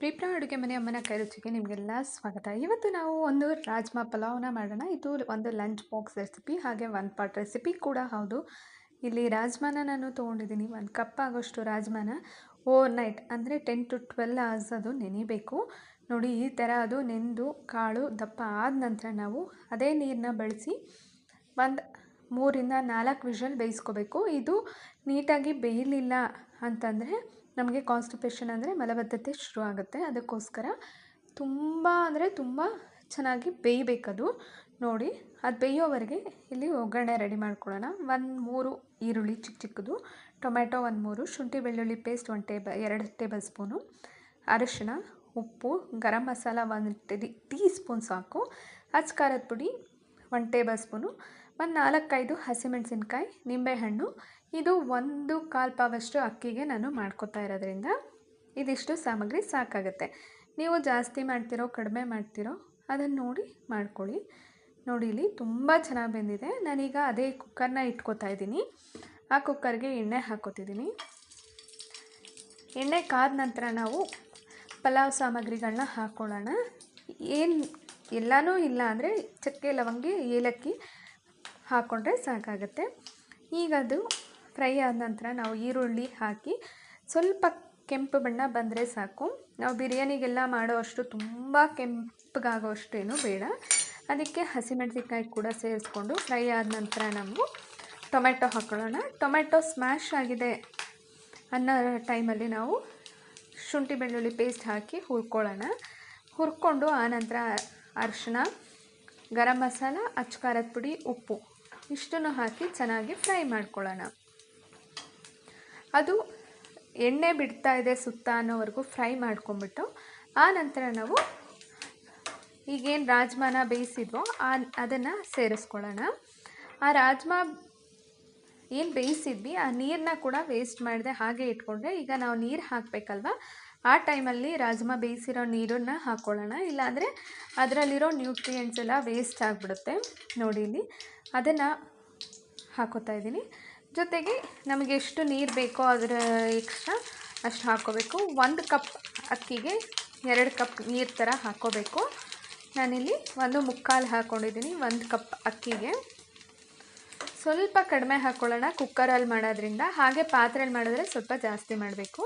ಪ್ರೀಪ್ರಾ ಅಡುಗೆ ಮನೆ ಅಮ್ಮನ ಕೈ ರುಚಿಗೆ ನಿಮಗೆಲ್ಲ ಸ್ವಾಗತ. ಇವತ್ತು ನಾವು ಒಂದು ರಾಜ್ಮಾ ಪಲಾವ್ನ ಮಾಡೋಣ. ಇದು ಒಂದು ಲಂಚ್ ಬಾಕ್ಸ್ ರೆಸಿಪಿ ಹಾಗೆ ಒಂದು ಪಾಟ್ ರೆಸಿಪಿ ಕೂಡ ಹೌದು. ಇಲ್ಲಿ ರಾಜ್ಮಾನ ನಾನು ತೊಗೊಂಡಿದ್ದೀನಿ. ಒಂದು ಕಪ್ ಆಗೋಷ್ಟು ರಾಜ್ಮಾನ. ಓವರ್ ನೈಟ್ ಅಂದರೆ ಟೆನ್ ಟು ಟ್ವೆಲ್ ಅವರ್ಸ್ ಅದು ನೆನಿಬೇಕು. ನೋಡಿ, ಈ ಥರ ಅದು ನೆಂದು ಕಾಳು ದಪ್ಪ ಆದ ನಂತರ ನಾವು ಅದೇ ನೀರನ್ನ ಬಳಸಿ ಒಂದು ಮೂರಿಂದ ನಾಲ್ಕು ವಿಷಲ್ ಬೇಯಿಸ್ಕೋಬೇಕು. ಇದು ನೀಟಾಗಿ ಬೇಯಲಿಲ್ಲ ಅಂತಂದರೆ ನಮಗೆ ಕಾನ್ಸ್ಟಿಪೇಷನ್ ಅಂದರೆ ಮಲಬದ್ಧತೆ ಶುರು ಆಗುತ್ತೆ. ಅದಕ್ಕೋಸ್ಕರ ತುಂಬ ಅಂದರೆ ತುಂಬ ಚೆನ್ನಾಗಿ ಬೇಯಬೇಕದು. ನೋಡಿ, ಅದು ಬೇಯೋವರೆಗೆ ಇಲ್ಲಿ ಒಗ್ಗರಣೆ ರೆಡಿ ಮಾಡ್ಕೊಳ್ಳೋಣ. ಒಂದು ಮೂರು ಈರುಳ್ಳಿ ಚಿಕ್ಕ ಚಿಕ್ಕದು ಟೊಮೆಟೊ ಒಂದು ಮೂರು, ಶುಂಠಿ ಬೆಳ್ಳುಳ್ಳಿ ಪೇಸ್ಟ್ ಒಂದು ಟೇಬಲ್ ಎರಡು ಟೇಬಲ್ ಸ್ಪೂನು ಅರಿಶಿಣ, ಉಪ್ಪು, ಗರಂ ಮಸಾಲ ಒಂದು ಟೀ ಸ್ಪೂನ್ ಸಾಕು. ಅಚ್ಚ ಖಾರದ ಪುಡಿ ಒಂದು ಟೇಬಲ್ ಸ್ಪೂನು ಒಂದು ನಾಲ್ಕೈದು ಹಸಿಮೆಣಸಿನ್ಕಾಯಿ, ನಿಂಬೆಹಣ್ಣು. ಇದು ಒಂದು ಕಾಲು ಪಾವಷ್ಟು ಅಕ್ಕಿಗೆ ನಾನು ಮಾಡ್ಕೋತಾ ಇರೋದ್ರಿಂದ ಇದಿಷ್ಟು ಸಾಮಗ್ರಿ ಸಾಕಾಗುತ್ತೆ. ನೀವು ಜಾಸ್ತಿ ಮಾಡ್ತಿರೋ, ಕಡಿಮೆ ಮಾಡ್ತಿರೋ ಅದನ್ನು ನೋಡಿ ಮಾಡ್ಕೊಳ್ಳಿ. ನೋಡಿ ಇಲ್ಲಿ ತುಂಬ ಚೆನ್ನಾಗಿ ಬೆಂದಿದೆ. ನಾನೀಗ ಅದೇ ಕುಕ್ಕರ್ನ ಇಟ್ಕೋತಾ ಇದ್ದೀನಿ. ಆ ಕುಕ್ಕರ್ಗೆ ಎಣ್ಣೆ ಹಾಕೋತಿದ್ದೀನಿ ಎಣ್ಣೆ ಕಾದ ನಂತರ ನಾವು ಪಲಾವ್ ಸಾಮಗ್ರಿಗಳನ್ನ ಹಾಕ್ಕೊಳ್ಳೋಣ ಏನು, ಎಲ್ಲನೂ ಇಲ್ಲ ಅಂದರೆ ಚಕ್ಕೆ, ಲವಂಗಿ, ಏಲಕ್ಕಿ ಹಾಕ್ಕೊಂಡ್ರೆ ಸಾಕಾಗುತ್ತೆ. ಈಗ ಅದು ಫ್ರೈ ಆದ ನಂತರ ನಾವು ಈರುಳ್ಳಿ ಹಾಕಿ ಸ್ವಲ್ಪ ಕೆಂಪು ಬಣ್ಣ ಬಂದರೆ ಸಾಕು. ನಾವು ಬಿರಿಯಾನಿಗೆಲ್ಲ ಮಾಡೋ ಅಷ್ಟು ತುಂಬ ಕೆಂಪಗಾಗೋ ಅಷ್ಟೇನು ಬೇಡ. ಅದಕ್ಕೆ ಹಸಿಮೆಣಸಿನ್ಕಾಯಿ ಕೂಡ ಸೇರಿಸ್ಕೊಂಡು ಫ್ರೈ ಆದ ನಂತರ ನಾವು ಟೊಮೆಟೊ ಹಾಕ್ಕೊಳ್ಳೋಣ ಟೊಮೆಟೊ ಸ್ಮ್ಯಾಶ್ ಆಗಿದೆ ಅನ್ನೋ ಟೈಮಲ್ಲಿ ನಾವು ಶುಂಠಿ ಬೆಳ್ಳುಳ್ಳಿ ಪೇಸ್ಟ್ ಹಾಕಿ ಹುರ್ಕೊಳ್ಳೋಣ. ಹುರ್ಕೊಂಡು ಆನಂತರ ಅರಿಶಿನ ಗರಂ ಮಸಾಲ, ಅಚ್ಚು ಖಾರದ ಪುಡಿ, ಉಪ್ಪು. ಇಷ್ಟನ್ನು ಹಾಕಿ ಚೆನ್ನಾಗಿ ಫ್ರೈ ಮಾಡ್ಕೊಳ್ಳೋಣ. ಅದು ಎಣ್ಣೆ ಬಿಡ್ತಾ ಇದೆ ಸುತ್ತ ಅನ್ನೋವರೆಗೂ ಫ್ರೈ ಮಾಡ್ಕೊಂಬಿಟ್ಟು ಆ ನಂತರ ನಾವು ಈಗೇನು ರಾಜ್ಮಾನ ಬೇಯಿಸಿದ್ವೋ, ಆ, ಅದನ್ನು ಸೇರಿಸ್ಕೊಳ್ಳೋಣ. ಆ ರಾಜ್ಮಾ ಏನು ಬೇಯಿಸಿದ್ವಿ, ಆ ನೀರನ್ನ ಕೂಡ ವೇಸ್ಟ್ ಮಾಡಿದೆ ಹಾಗೆ ಇಟ್ಕೊಂಡ್ರೆ ಈಗ ನಾವು ನೀರು ಹಾಕಬೇಕಲ್ವ? ಆ ಟೈಮಲ್ಲಿ ರಾಜ್ಮಾ ಬೇಯಿಸಿರೋ ನೀರನ್ನು ಹಾಕ್ಕೊಳ್ಳೋಣ ಇಲ್ಲಾಂದರೆ ಅದರಲ್ಲಿರೋ ನ್ಯೂಟ್ರಿಯೆಂಟ್ಸ್ ಎಲ್ಲ ವೇಸ್ಟ್ ಆಗಿಬಿಡುತ್ತೆ. ನೋಡಿ ಇಲ್ಲಿ ಅದನ್ನು ಹಾಕೋತಾ ಇದ್ದೀನಿ. ಜೊತೆಗೆ ನಮಗೆ ಎಷ್ಟು ನೀರು ಬೇಕೋ ಅದರ ಎಕ್ಸ್ಟ್ರಾ ಅಷ್ಟು ಹಾಕ್ಕೋಬೇಕು ಒಂದು ಕಪ್ ಅಕ್ಕಿಗೆ ಎರಡು ಕಪ್ ನೀರು ಥರ ಹಾಕ್ಕೋಬೇಕು ನಾನಿಲ್ಲಿ ಒಂದು ಮುಕ್ಕಾಲು ಹಾಕ್ಕೊಂಡಿದ್ದೀನಿ ಒಂದು ಕಪ್ ಅಕ್ಕಿಗೆ. ಸ್ವಲ್ಪ ಕಡಿಮೆ ಹಾಕ್ಕೊಳ್ಳೋಣ ಕುಕ್ಕರಲ್ಲಿ ಮಾಡೋದ್ರಿಂದ ಹಾಗೆ ಪಾತ್ರೆಯಲ್ಲಿ ಮಾಡಿದ್ರೆ ಸ್ವಲ್ಪ ಜಾಸ್ತಿ ಮಾಡಬೇಕು.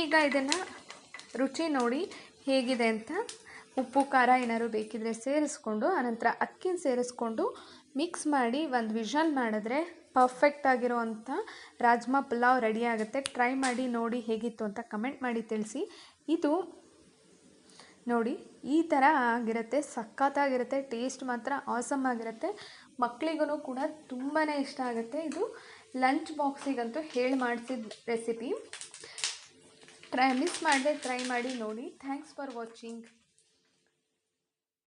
ಈಗ ಇದನ್ನು ರುಚಿ ನೋಡಿ ಹೇಗಿದೆ ಅಂತ ಉಪ್ಪು, ಖಾರ ಏನಾದ್ರು ಬೇಕಿದ್ರೆ ಸೇರಿಸ್ಕೊಂಡು ಆನಂತರ ಅಕ್ಕಿನ ಸೇರಿಸ್ಕೊಂಡು ಮಿಕ್ಸ್ ಮಾಡಿ ಒಂದು ವಿಷಲ್ ಮಾಡಿದ್ರೆ ಪರ್ಫೆಕ್ಟ್ ಆಗಿರೋವಂಥ ರಾಜ್ಮಾ ಪಲಾವ್ ರೆಡಿ ಆಗುತ್ತೆ. ಟ್ರೈ ಮಾಡಿ ನೋಡಿ ಹೇಗಿತ್ತು ಅಂತ ಕಮೆಂಟ್ ಮಾಡಿ ತಿಳಿಸಿ. ಇದು ನೋಡಿ ಈ ಥರ ಆಗಿರುತ್ತೆ. ಸಖತ್ತಾಗಿರುತ್ತೆ. ಟೇಸ್ಟ್ ಮಾತ್ರ ಆಸಮ್ ಆಗಿರುತ್ತೆ. ಮಕ್ಕಳಿಗೂ ಕೂಡ ತುಂಬಾ ಇಷ್ಟ ಆಗುತ್ತೆ. ಇದು ಲಂಚ್ ಬಾಕ್ಸಿಗಂತೂ ಹೇಳಿ ಮಾಡಿಸಿದ ರೆಸಿಪಿ. ಟ್ರೈ, ಮಿಸ್ ಮಾಡದೆ ಟ್ರೈ ಮಾಡಿ ನೋಡಿ. Thanks for watching.